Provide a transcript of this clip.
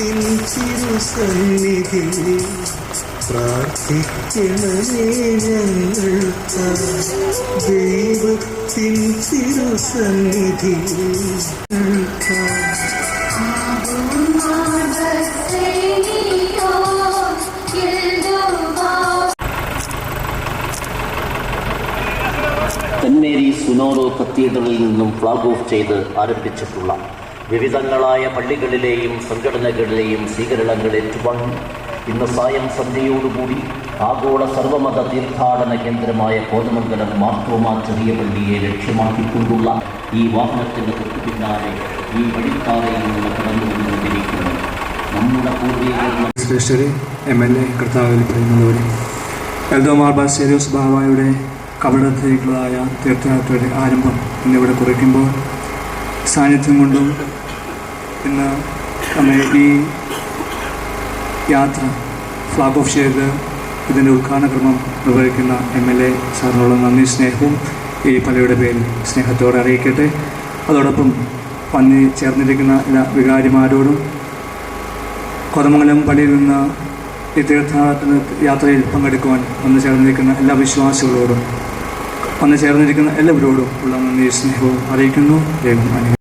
ദൈവത്തിൻ തിരുസന്നിധി പ്രാർത്ഥിക്കണമേ ഞങ്ങൾക്ക് ദൈവത്തിൻ തിരുസന്നിധി. ഞങ്ങൾക്ക് സെന്റ് മേരീസ് സുനോറോ കത്തീഡ്രലിൽ നിന്നും ഫ്ലാഗ് ഓഫ് ചെയ്ത് ആരംഭിച്ചിട്ടുള്ള വിവിധങ്ങളായ പള്ളികളിലെയും സംഘടനകളിലെയും സ്വീകരണങ്ങൾ ഏറ്റുവാങ്ങി ഇന്ന് സായം സന്ധ്യയോടുകൂടി ആഗോള സർവമത തീർത്ഥാടന കേന്ദ്രമായ കോതമംഗലം മാർത്തോമാ ചെറിയ പള്ളിയെ ലക്ഷ്യമാക്കിക്കൊണ്ടുള്ള ഈ വാഹനത്തിന്റെ തൊട്ടു പിന്നാലെ ഈ വഴിക്കാരയിലുള്ള കടന്നുകൊണ്ടിരിക്കുന്നു നമ്മുടെ പൂർവികർ എം ബാബായുടെ കപടത്തിലേക്കുള്ളതായ തീർത്ഥയാത്രയുടെ ആരംഭം ഇന്നിവിടെ കുറിക്കുമ്പോൾ സാന്നിധ്യം കൊണ്ടും ഇന്ന് നമ്മുടെ ഈ യാത്ര ഫ്ലാഗ് ഓഫ് ചെയ്ത് ഇതിന്റെ ഉദ്ഘാടന ക്രമം നിർവഹിക്കുന്ന എം എൽ എ സാറിനുള്ള നന്ദി സ്നേഹവും ഈ പലയുടെ പേരിൽ സ്നേഹത്തോടെ അറിയിക്കട്ടെ. അതോടൊപ്പം വന്നി ചേർന്നിരിക്കുന്ന എല്ലാ വികാരിമാരോടും കൊതമംഗലം പള്ളിയിൽ നിന്ന് ഈ തീർത്ഥാടന യാത്രയിൽ പങ്കെടുക്കുവാൻ വന്നു ചേർന്നിരിക്കുന്ന എല്ലാ വിശ്വാസികളോടും വന്നു ചേർന്നിരിക്കുന്ന എല്ലാവരോടും ഉള്ള നന്ദി സ്നേഹവും അറിയിക്കുന്നു ദൈവം.